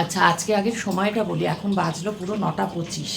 আচ্ছা আজকে আগে সময়টা বলি এখন বাজলো পুরো নটা পঁচিশ।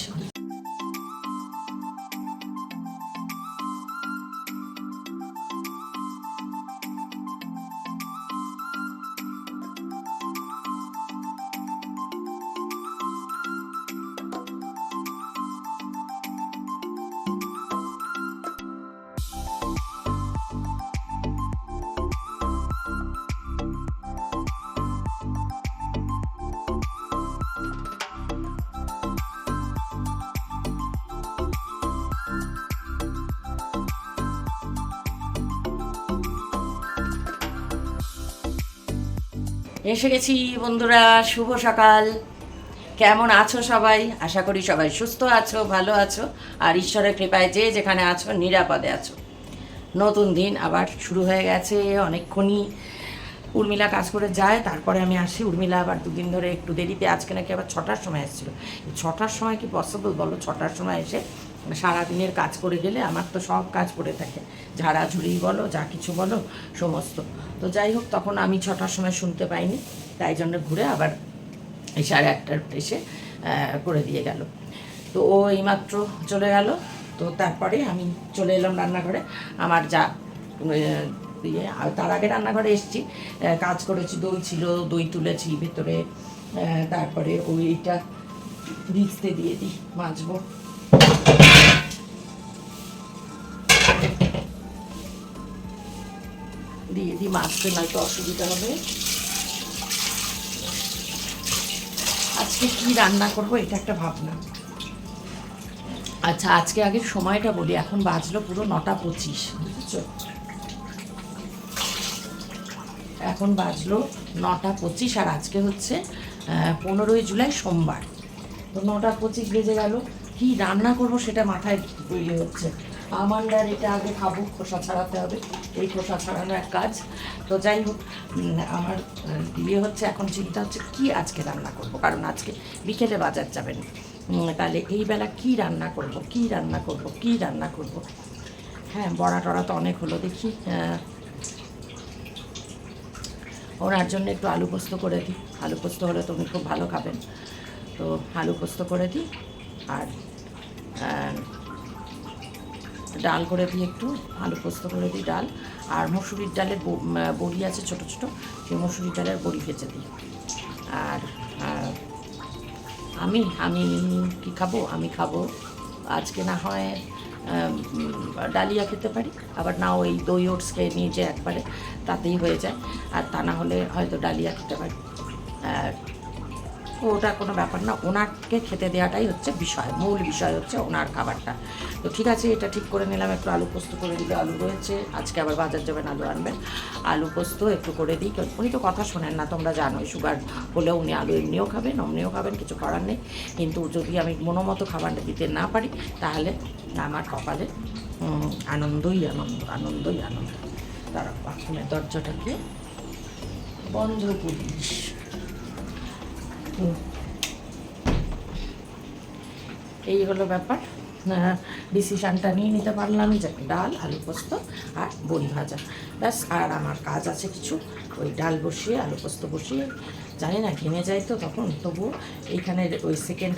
এসে গেছি, বন্ধুরা, শুভ সকাল। কেমন আছো সবাই? আশা করি সবাই সুস্থ আছো, ভালো আছো, আর ঈশ্বরের কৃপায় যে যেখানে আছো, নিরাপদে আছো। নতুন দিন আবার শুরু হয়ে গেছে, অনেকক্ষণই উর্মিলা কাজ করে যায়, তারপরে আমি আসি। উর্মিলা আবার দুদিন ধরে একটু দেরিতে, আজকে নাকি আবার ছটার সময় এসেছিল। ছটার সময় কি পসিবল বলো? ছটার সময় এসে সারাদিনের কাজ করে গেলে আমার তো সব কাজ পড়ে থাকে। ঝাড়াঝুড়ি বলো, যা কিছু বলো, সমস্ত। তো যাই হোক, তখন আমি ছটার সময় শুনতে পাইনি। তাই জন্য ঘুরে আবার এই সাড়ে আটটার এসে করে দিয়ে গেল। তো ও এইমাত্র চলে গেল। তো তারপরে আমি চলে এলাম রান্নাঘরে। আমার যা আর তার আগে রান্নাঘরে এসেছি। কাজ করেছি, দই ছিল, দই তুলেছি ভেতরে। তারপরে ওইটা ভিজতে দিয়ে দিই, মাজবো। দিয়ে দিই মাছতে নয়তো অসুবিধা হবে। আজকে কি রান্না করব এটা একটা ভাবনা। আচ্ছা আজকে আগে সময়টা বলি, এখন বাজলো পুরো নটা পঁচিশ, বুঝেছ? এখন বাজলো নটা পঁচিশ আর আজকে হচ্ছে পনেরোই জুলাই সোমবার। তো নটা পঁচিশ বেজে গেল, কি রান্না করব সেটা মাথায় ইয়ে হচ্ছে। আমান্ডার এটা আগে খাব, খোসা ছাড়াতে হবে। এই খোসা ছাড়ানো এক কাজ। তো যাই হোক আমার ইয়ে হচ্ছে, এখন চিন্তা হচ্ছে কি আজকে রান্না করব? কারণ আজকে বিকেলে বাজার যাবেন। তাহলে এই বেলা কি রান্না করব? কি রান্না করব? কি রান্না করব? হ্যাঁ বড়া টড়া তো অনেক হলো, দেখি ওনার জন্য একটু আলু পোস্ত করে দিই। আলু পোস্ত হলে তো উনি খুব ভালো খাবেন। তো আলু পোস্ত করে দিই, আর ডাল করে দিই একটু, আলু পোস্ত করে দিই ডাল। আর মসুরির ডালের বড়ি আছে ছোট ছোট, সেই মসুরির ডালের বড়ি ভেজে দিই। আর আমি আমি কি খাব? আমি খাব আজকে না হয় ডালিয়া খেতে পারি, আবার না ওই দই ওটস খেয়ে নিয়ে যে একবারে তাতেই হয়ে যায়। আর তা না হলে হয়তো ডালিয়া খেতে পারি। আর ওটা কোনো ব্যাপার না। ওনাকে খেতে দেওয়াটাই হচ্ছে বিষয়, মূল বিষয় হচ্ছে ওনার খাবারটা। তো ঠিক আছে, এটা ঠিক করে নিলাম, একটু আলু পোস্ত করে দিলে আলু রয়েছে। আজকে আবার বাজার যাবেন, আলু আনবেন। আলু পোস্ত একটু করে দিই উনি তো কথা শোনেন না, তোমরা জানোই, সুগার হলেও উনি আলু এমনিও খাবেন, অমনিও খাবেন, কিছু করার নেই। কিন্তু যদি আমি মনোমতো খাবারটা দিতে না পারি, তাহলে আমার কপালে আনন্দই আনন্দ আনন্দই আনন্দ। তারা বাথরুমের দরজাটাকে বন্ধ করিস। এই হলো ব্যাপার। ডিসিশানটা নিয়ে নিতে পারলাম যে ডাল, আলু পোস্ত আর বড়ি ভাজা। ব্যাস, আর আমার কাজ আছে কিছু। ওই ডাল বসিয়ে, আলু পোস্ত বসিয়ে। জানি না, ঘেমে যায় তো তখন। তবুও এইখানে ওই সেকেন্ড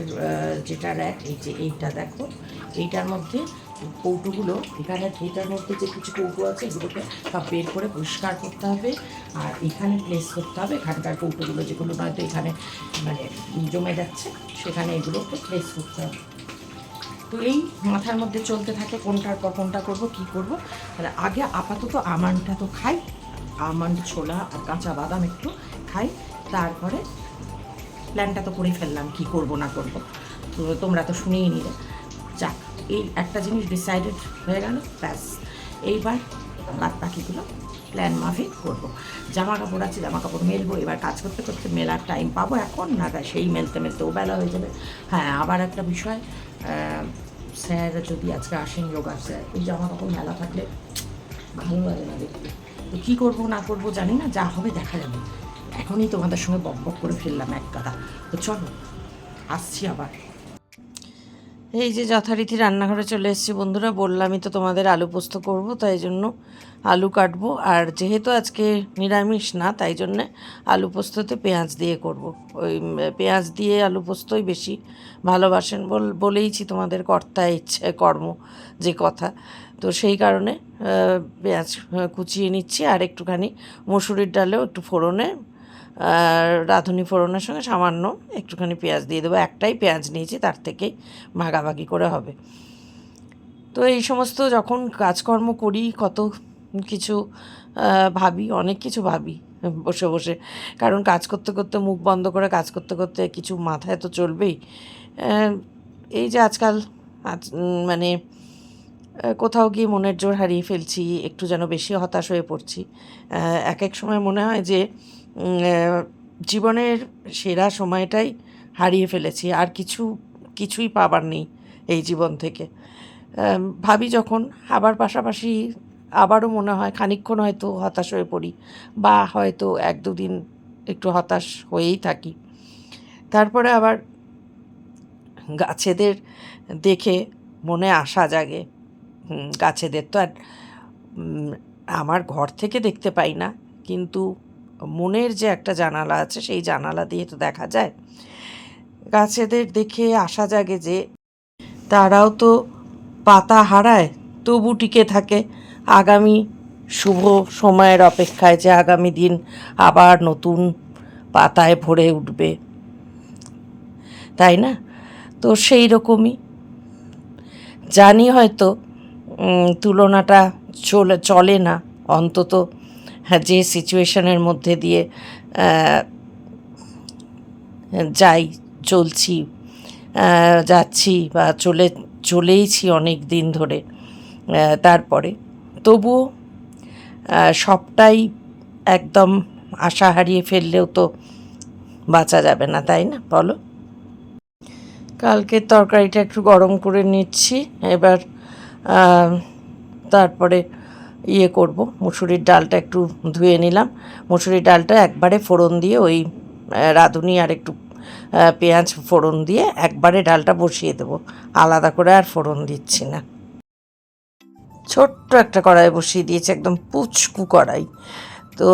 যেটা র্যাক এই যে এইটা দেখো, এইটার মধ্যে কৌটোগুলো এখানে এইটার মধ্যে যে কিছু কৌটো আছে, এগুলোকে সব বের করে পরিষ্কার করতে হবে। আর এখানে প্লেস করতে হবে। এখানকার কৌটোগুলো যেগুলো নয়তো এখানে মানে জমে যাচ্ছে, সেখানে এগুলোকে প্লেস করতে হবে। তো এই মাথার মধ্যে চলতে থাকে কোনটার পর কোনটা করব, কী করব। তাহলে আগে আপাতত আমানটা তো খাই। আমন্ড ছোলা আর কাঁচা বাদাম একটু খাই। তারপরে প্ল্যানটা তো করে ফেললাম, কি করব না করব। তো তোমরা তো শুনেই নিলে। যাক, এই একটা জিনিস ডিসাইডেড হয়ে গেল, ব্যাস। এইবার বাদ বাকিগুলো প্ল্যান মাফিক করব। জামা কাপড় আছে জামা কাপড় মেলবো, এবার কাজ করতে করতে মেলার টাইম পাবো এখন, না সেই মেলতে মেলতেও বেলা হয়ে যাবে। হ্যাঁ আবার একটা বিষয় স্যার যদি আজকে আসেন যোগা স্যার, এই জামা কাপড় মেলা থাকলে ভালো লাগে না দেখতে। তো কী করব, না করব জানি না, যা হবে দেখা যাবে। এখনই তোমাদের সঙ্গে বক বক করে ফেললাম এক গাদা তো চলো, আসছি আবার। এই যে যথারীতি রান্নাঘরে চলে এসেছি বন্ধুরা, বললামই তো তোমাদের আলু পোস্ত করব, তাই জন্য আলু কাটবো। আর যেহেতু আজকে নিরামিষ না, তাই জন্যে আলু পোস্ততে পেঁয়াজ দিয়ে করব। ওই পেঁয়াজ দিয়ে আলু পোস্তই বেশি ভালোবাসেন বল, বলেইছি তোমাদের কর্তা ইচ্ছে, কর্ম যে কথা। তো সেই কারণে পেঁয়াজ কুচিয়ে নিচ্ছি। আর একটুখানি মসুরির ডালেও একটু ফোড়নে রাঁধুনি ফোড়নের সঙ্গে সামান্য একটুখানি পেঁয়াজ দিয়ে দেবো। একটাই পেঁয়াজ নিয়েছি, তার থেকেই ভাগাভাগি করে হবে। তো এই সমস্ত যখন কাজকর্ম করি, কত কিছু ভাবি, অনেক কিছু ভাবি বসে বসে। কারণ কাজ করতে করতে মুখ বন্ধ করে কাজ করতে করতে কিছু মাথায় তো চলবেই। এই যে আজকাল আজ মানে কোথাও গিয়ে মনের জোর হারিয়ে ফেলছি, একটু যেন বেশি হতাশ হয়ে পড়ছি। এক এক সময় মনে হয় যে জীবনের সেরা সময়টাই হারিয়ে ফেলেছি। আর কিছু, কিছুই পাবার নেই এই জীবন থেকে। ভাবি যখন আবার পাশাপাশি আবারও মনে হয় খানিকক্ষণ হয়তো হতাশ হয়ে পড়ি বা হয়তো এক দুদিন একটু হতাশ হয়েই থাকি। তারপরে আবার গাছেদের দেখে মনে আশা জাগে। গাছেদের তো আর আমার ঘর থেকে দেখতে পাই না। কিন্তু মনের যে একটা জানালা আছে, সেই জানালা দিয়ে তো দেখা যায়। গাছেদের দেখে আশা জাগে যে তারাও তো পাতা হারায়, তবু টিকে থাকে। আগামী শুভ সময়ের অপেক্ষায় যে আগামী দিন আবার নতুন পাতায় ভরে উঠবে। তাই না? তো সেই রকমই। জানি হয়তো তুলনাটা চলে চলে না। অন্তত যে সিচুয়েশনের মধ্যে দিয়ে যাই, চলছি যাচ্ছি বা চলে, চলেইছি অনেক দিন ধরে তারপরে। তবুও সবটাই একদম আশা হারিয়ে ফেললেও তো বাঁচা যাবে না, তাই না? বলো। কালকের তরকারিটা একটু গরম করে নিচ্ছি, এবার তারপরে ইয়ে করব। মুসুরির ডালটা একটু ধুয়ে নিলাম। মুসুরির ডালটা একবারে ফোড়ন দিয়ে ওই রাঁধুনি আর একটু পেঁয়াজ ফোড়ন দিয়ে একবারে ডালটা বসিয়ে দেবো। আলাদা করে আর ফোড়ন দিচ্ছি না। ছোট্ট একটা কড়াই বসিয়ে দিয়েছি, একদম পুচকু কড়াই। তো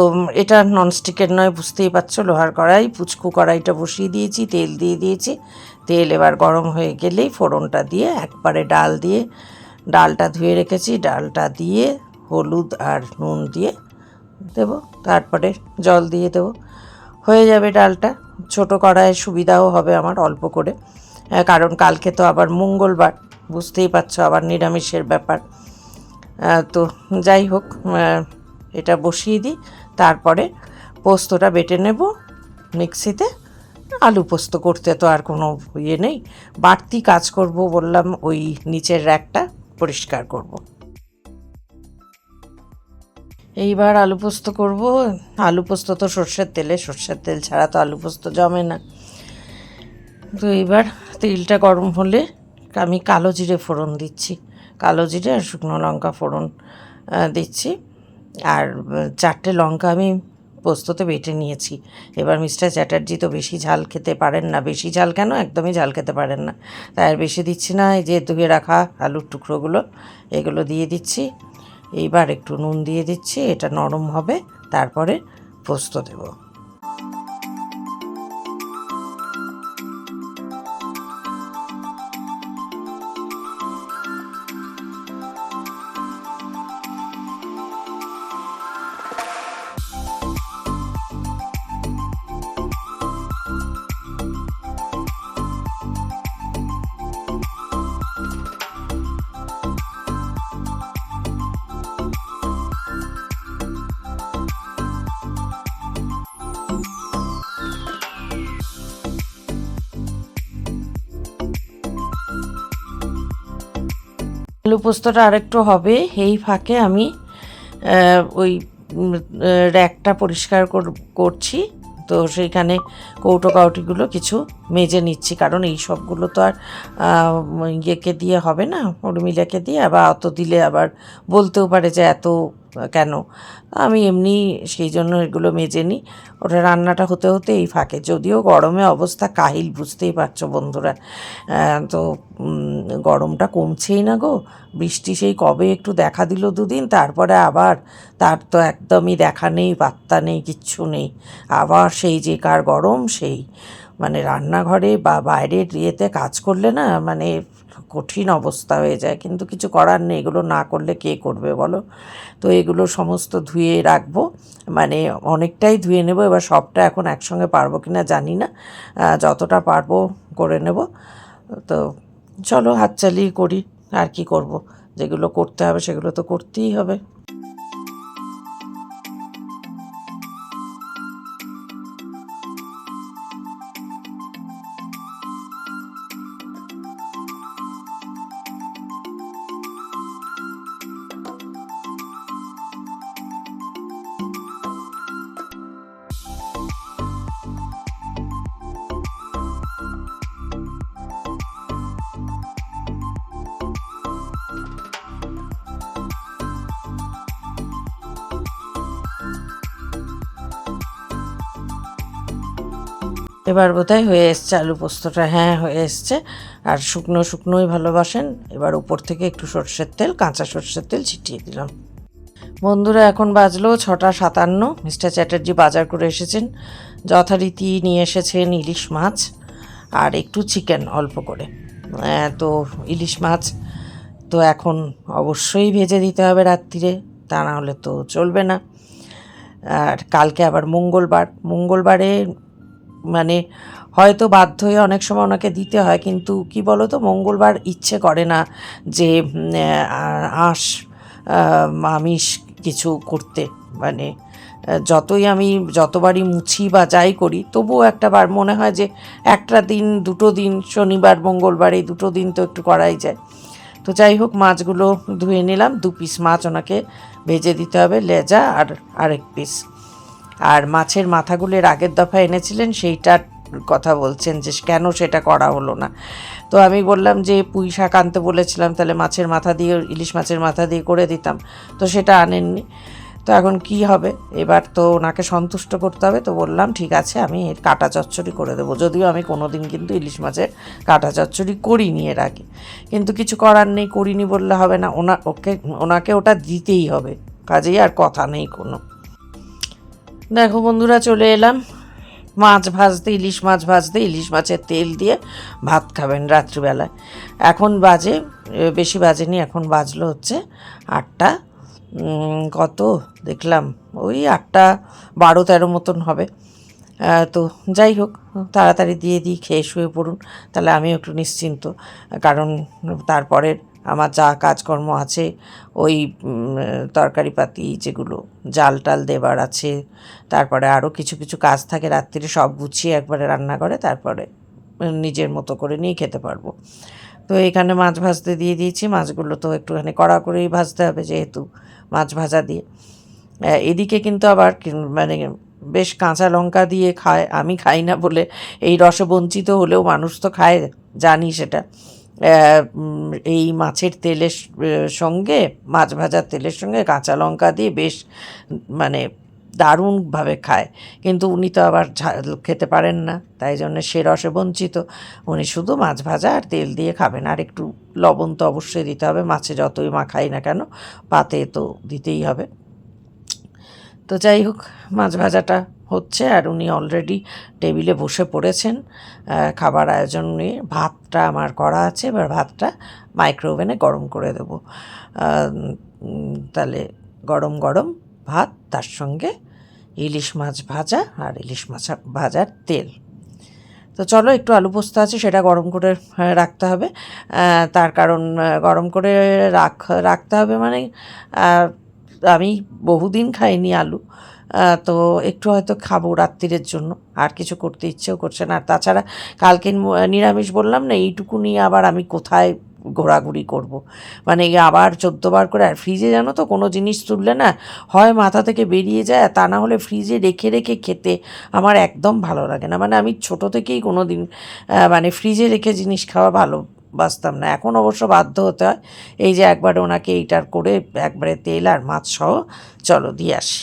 এটা ননস্টিকের নয়, বুঝতেই পারছ, লোহার কড়াই। পুচকু কড়াইটা বসিয়ে দিয়েছি, তেল দিয়ে দিয়েছি। তেল এবার গরম হয়ে গেলেই ফোড়নটা দিয়ে একবারে ডাল দিয়ে, ডালটা ধুয়ে রেখেছি। ডালটা দিয়ে হলুদ আর নুন দিয়ে দেবো। তারপরে জল দিয়ে দেবো। হয়ে যাবে ডালটা। ছোট কড়াইয়ের সুবিধাও হবে আমার অল্প করে। কারণ কালকে তো আবার মঙ্গলবার। বুঝতেই পারছ, আবার নিরামিষের ব্যাপার। তো যাই হোক এটা বসিয়ে দিই। তারপরে পোস্তটা বেটে নেব মিক্সিতে। আলু পোস্ত করতে তো আর কোনো ইয়ে নেই। বাড়তি কাজ করব বললাম, ওই নিচের র্যাকটা পরিষ্কার করব। এইবার আলু পোস্ত করব। আলু পোস্ত তো সর্ষের তেলে, সর্ষের তেল ছাড়া তো আলু পোস্ত জমে না। তো এইবার তেলটা গরম হলে আমি কালো জিরে ফোড়ন দিচ্ছি। কালো জিরে আর শুকনো লঙ্কা ফোড়ন দিচ্ছি। আর চারটে লঙ্কা আমি পোস্ততে বেটে নিয়েছি। এবার মিস্টার চ্যাটার্জি তো বেশি ঝাল খেতে পারেন না। বেশি ঝাল কেন? একদমই ঝাল খেতে পারেন না। তাই আর বেশি দিচ্ছি না। এই যে ধুয়ে রাখা আলুর টুকরোগুলো, এগুলো দিয়ে দিচ্ছি। এইবার একটু নুন দিয়ে দিচ্ছি এটা নরম হবে তারপরে পোস্ত দেবো। আলু পোস্তটা আরেকটু হবে। এই ফাঁকে আমি ওই র্যাকটা পরিষ্কার কর- করছি। তো সেইখানে কৌটো কাউটিগুলো কিছু মেজে নিচ্ছি। কারণ এই সবগুলো তো আর ইয়েকে দিয়ে হবে না, উর্মিলাকে দিয়ে আবার অত দিলে আবার বলতেও পারে যে এত কেন? আমি এমনি সেই জন্য এগুলো মেজে নিই। ওটা রান্নাটা হতে হতে এই ফাঁকে। যদিও গরমে অবস্থা কাহিল, বুঝতেই পারছ বন্ধুরা। তো গরমটা কমছেই না গো। বৃষ্টি সেই কবে একটু দেখা দিল দুদিন, তারপরে আবার তার তো একদমই দেখা নেই পাত্তা নেই, কিচ্ছু নেই। আবার সেই যে কার গরম, সেই। মানে রান্নাঘরে বা বাইরের ইয়েতে কাজ করলে না মানে কঠিন অবস্থা হয়ে যায়। কিন্তু কিছু করার নেই। এগুলো না করলে কে করবে বলো? তো এগুলো সমস্ত ধুয়ে রাখব। মানে অনেকটাই ধুয়ে নেব। এবার সবটা এখন একসঙ্গে পারব কি না জানি না। যতটা পারব করে নেব। তো চলো হাত চালিয়ে করি। আর কি করব? যেগুলো করতে হবে সেগুলো তো করতেই হবে। এবার বোধহয় হয়ে এসছে আলু পোস্তটা। হ্যাঁ হয়ে এসছে। আর শুকনো শুকনোই ভালোবাসেন। এবার উপর থেকে একটু সর্ষের তেল, কাঁচা সর্ষের তেল ছিটিয়ে দিলাম। বন্ধুরা, এখন বাজলো ছটা সাতান্ন। মিস্টার চ্যাটার্জি বাজার করে এসেছেন। যথারীতি নিয়ে এসেছেন ইলিশ মাছ আর একটু চিকেন অল্প করে। তো ইলিশ মাছ তো এখন অবশ্যই ভেজে দিতে হবে রাত্রিরে, তা না হলে তো চলবে না। আর কালকে আবার মঙ্গলবার। মঙ্গলবারে মানে হয়তো বাধ্য হয়ে অনেক সময় ওনাকে দিতে হয়, কিন্তু কি বলো তো মঙ্গলবার ইচ্ছে করে না যে আঁশ আমিষ কিছু করতে। মানে যতই আমি যতবারই মুছি বা যাই করি, তবুও একটা বার মনে হয় যে, একটা দিন, দুটো দিন, শনিবার, মঙ্গলবার, এই দুটো দিন তো একটু করাই যায়। তো যাই হোক, মাছগুলো ধুয়ে নিলাম, দু পিস মাছ ওনাকে ভেজে দিতে হবে, লেজা আর আরেক পিস। আর মাছের মাথাগুলো এর আগের দফা এনেছিলেন, সেইটার কথা বলছেন যে কেন সেটা করা হলো না। তো আমি বললাম যে পুঁই শাক আনতে বলেছিলাম, তাহলে মাছের মাথা দিয়ে, ইলিশ মাছের মাথা দিয়ে করে দিতাম। তো সেটা আনেননি। তো এখন কি হবে? এবার তো ওনাকে সন্তুষ্ট করতে হবে। তো বললাম, ঠিক আছে, আমি এর কাটা চচ্চড়ি করে দেবো। যদিও আমি কোনো দিন কিন্তু ইলিশ মাছের কাটা চচ্চড়ি করিনি এর আগে। কিন্তু কিছু করার নেই, করিনি বললে হবে না। ওনা, ওকে, ওনাকে ওটা দিতেই হবে। কাজেই আর কথা নেই কোনো। দেখো বন্ধুরা, চলে এলাম। মাছ ভাজতে, ইলিশ মাছ ভাজতে, ইলিশ মাছের তেল দিয়ে ভাত খাবেন রাত্রিবেলায়। এখন বাজে বেশি বাজেনি, এখন বাজলো হচ্ছে আটটা। কত? দেখলাম, ওই আটটা বারো তেরো মতন হবে। তো যাই হোক, তাড়াতাড়ি দিয়ে দিই, খেয়ে শুয়ে পড়ুন। তাহলে আমিও একটু নিশ্চিন্ত, কারণ তারপরের আমার যা কাজকর্ম আছে ওই উম, তরকারি পাতি যেগুলো জাল টাল দেবার আছে তারপরে আরও কিছু কিছু কাজ থাকে রাত্রিরে সব গুছিয়ে একবারে রান্না করে তারপরে নিজের মতো করে নিয়ে খেতে পারব। তো এখানে মাছ ভাজতে দিয়ে দিয়েছি মাছগুলো তো একটুখানি কড়া করেই ভাজতে হবে যেহেতু মাছ ভাজা দিয়ে। এদিকে কিন্তু আবার মানে বেশ কাঁচা লঙ্কা দিয়ে খায় আমি খাই না বলে এই রসবঞ্চিত হলেও মানুষ তো খায় জানি সেটা। এই মাছের তেলের সঙ্গে, মাছ ভাজার তেলের সঙ্গে কাঁচা লঙ্কা দিয়ে বেশ মানে দারুণভাবে খায়। কিন্তু উনি তো আবার ঝাল খেতে পারেন না, তাই জন্য সে রসে বঞ্চিত। উনি শুধু মাছ ভাজা আর তেল দিয়ে খাবেন, আর একটু লবণ তো অবশ্যই দিতে হবে, মাছে যতই মাখাই না কেন, পাতে তো দিতেই হবে। তো যাই হোক, মাছ ভাজাটা হচ্ছে আর উনি অলরেডি টেবিলে বসে পড়েছেন। খাবার আয়োজন নিয়ে ভাতটা আমার করা আছে, এবার ভাতটা মাইক্রোওভেনে গরম করে দেবো। তাহলে গরম গরম ভাত, তার সঙ্গে ইলিশ মাছ ভাজা আর ইলিশ মাছ ভাজার তেল। তো চলো, একটু আলু পোস্ত আছে, সেটা গরম করে রাখতে হবে। তার কারণ গরম করে রাখ, রাখতে হবে মানে আমি বহুদিন খাইনি আলু। তো একটু হয়তো খাব রাত্রিরের জন্য। আর কিছু করতে ইচ্ছেও করছে না। আর তাছাড়া কালকে নিরামিষ বললাম না এইটুকু নিয়ে আবার আমি কোথায় ঘোরাঘুরি করব। মানে আবার চোদ্দবার করে, আর ফ্রিজে জানো তো কোনো জিনিস তুললে না হয় মাথা থেকে বেরিয়ে যায় তা না হলে ফ্রিজে রেখে রেখে খেতে আমার একদম ভালো লাগে না। মানে আমি ছোট থেকেই কোনো দিন মানে ফ্রিজে রেখে জিনিস খাওয়া ভালো বাসতাম না। এখন অবশ্য বাধ্য হতে হয়, এই যে একবার ওনাকে এইটার করে একবারে তেল আর মাছ সহ, চলো দিয়ে আসি।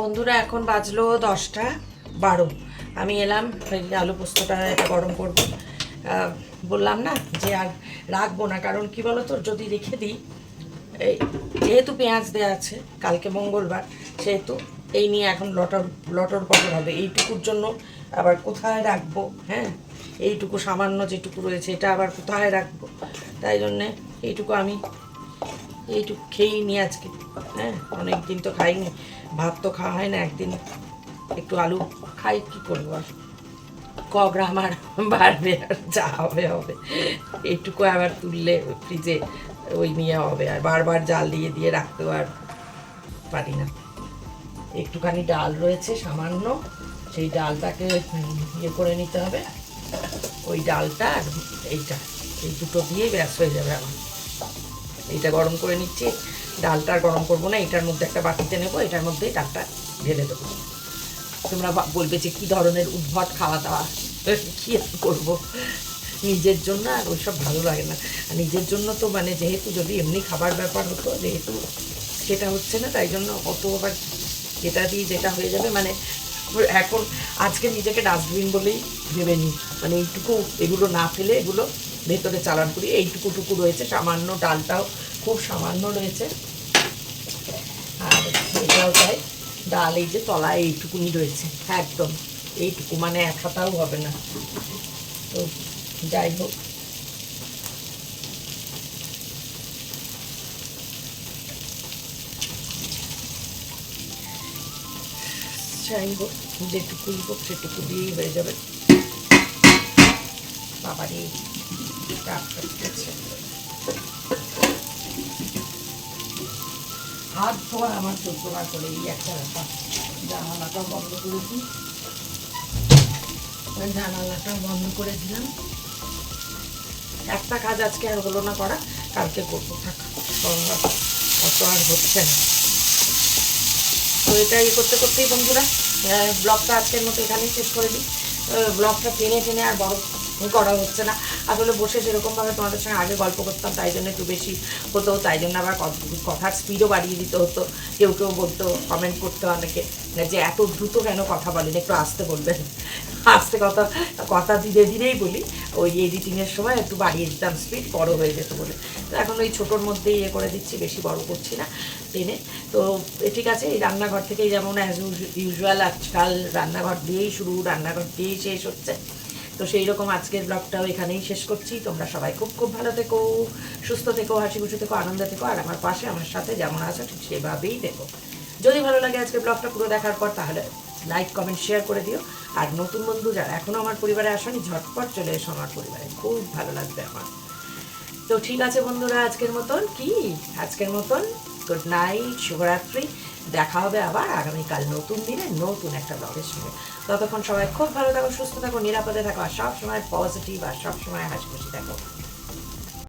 বন্ধুরা, এখন বাজলো দশটা বারো। আমি এলাম আলু পোস্তটা এটা গরম করব। বললাম না যে আর রাখব না, কারণ কি বলো তো যদি রেখে দিই, এই যেহেতু পেঁয়াজ দেওয়া আছে, কালকে মঙ্গলবার, সেহেতু এই নিয়ে এখন লটর লটর পটর হবে। এইটুকুর জন্য আবার কোথায় রাখব হ্যাঁ? এইটুকু সামান্য যেটুকু রয়েছে, এটা আবার কোথায় রাখব? তাই জন্যে এইটুকু আমি এইটুকু খেয়েই নি আজকে। হ্যাঁ অনেক দিন তো খাইনি। ভাত তো খাওয়া হয় না, একদিন একটু আলু খাই, কি করব আর? ক গ্রাম আর বাড়বে আর যা হবে হবে। এইটুকু আবার তুললে ফ্রিজে ওই নিয়ে হবে আর বারবার জাল দিয়ে দিয়ে রাখতেও আর পারি না। একটুখানি ডাল রয়েছে সামান্য, সেই ডালটাকে ইয়ে করে নিতে হবে। ওই ডালটা আর এইটা, এই দুটো দিয়েই ব্যাস হয়ে যাবে আমার। এইটা গরম করে নিচ্ছি। ডালটা গরম করব না, এটার মধ্যে একটা বাটিতে নেব, এটার মধ্যেই ডালটা ঢেলে দেবো। তোমরা বলবে যে কী ধরনের উদ্ভট খাওয়া দাওয়া? কি করব? নিজের জন্য আর ওইসব ভালো লাগে না। আর নিজের জন্য তো মানে যেহেতু যদি এমনি খাবার ব্যাপার হতো, যেহেতু সেটা হচ্ছে না, তাই জন্য অত আবার যেটা দিয়ে যেটা হয়ে যাবে মানে এখন আজকে নিজেকে ডাস্টবিন বলেই ভেবে নিই। মানে এইটুকু এগুলো না ফেলে এগুলো ভেতরে চালান করি। এইটুকু টুকু রয়েছে। সামান্য ডালটাও খুব সামান্য রয়েছে। আর এটাও তাই। ডাল এই যে তলায় এইটুকুনি রয়েছে। একদম। এইটুকু মানে এক হাতাও হবে না। তো যাই হোক। যাই হোক হোক সেটুকু দিয়েই হয়ে যাবে। করতেছে হাত ধোয়া আমার বার করে এই একটা ব্যাপার। জানালাটা বন্ধ করেছি। জানালাটা বন্ধ করে একটা কাজ আজকে আর হলো না করা, কালকে করব থাক। অত আর হচ্ছে না। তো এটা ইয়ে করতে করতেই বন্ধুরা ব্লগটা আজকের মতো এখানেই শেষ করে দিই। ব্লগটা টেনে টেনে আর বড় করা হচ্ছে না। আসলে বসে যেরকমভাবে তোমাদের সঙ্গে আগে গল্প করতাম, তাই জন্য একটু বেশি হতো, তাই জন্য আবার কথার স্পিডও বাড়িয়ে দিতে হতো। কেউ কেউ বলতো কমেন্ট করতো অনেকে যে এত দ্রুত কেন কথা বলেন, একটু আসতে বলবেন। আসতে কথা কথা ধীরে ধীরেই বলি। ওই এডিটিংয়ের সময় একটু বাড়িয়ে দিতাম স্পিড বড় হয়ে যেত বলে। তো এখন ওই ছোটোর মধ্যেই ইয়ে করে দিচ্ছি, বেশি বড় করছি না টেনে। তো ঠিক আছে, এই রান্নাঘর থেকেই যেমন অ্যাজ ইউজুয়াল আজকাল রান্নাঘর দিয়েই শুরু, রান্নাঘর দিয়েই শেষ হচ্ছে। তো সেই রকম আজকের ব্লগটাও এখানেই শেষ করছি। তোমরা সবাই খুব খুব ভালো থেকো, সুস্থ থেকো হাসি খুশি থেকো, আনন্দে থেকো, আর আমার পাশে, আমার সাথে যেমন আছো, ঠিক সেভাবেই দেখো যদি ভালো লাগে আজকের ব্লগটা পুরো দেখার পর, তাহলে লাইক কমেন্ট শেয়ার করে দিও। আর নতুন বন্ধু যারা এখনও আমার পরিবারে আসেনি, ঝটপট চলে এসো আমার পরিবারে। খুব ভালো লাগবে আমার। তো ঠিক আছে বন্ধুরা, আজকের মতন কি? আজকের মতন গুড নাইট শুভরাত্রি। দেখা হবে আবার আগামীকাল নতুন দিনে নতুন একটা ব্লগের সঙ্গে। ততক্ষণ সবাই খুব ভালো থাকো, সুস্থ থাকো, নিরাপদে থাকো, আর সবসময় পজিটিভ আর সবসময় হাসি খুশি থাকো।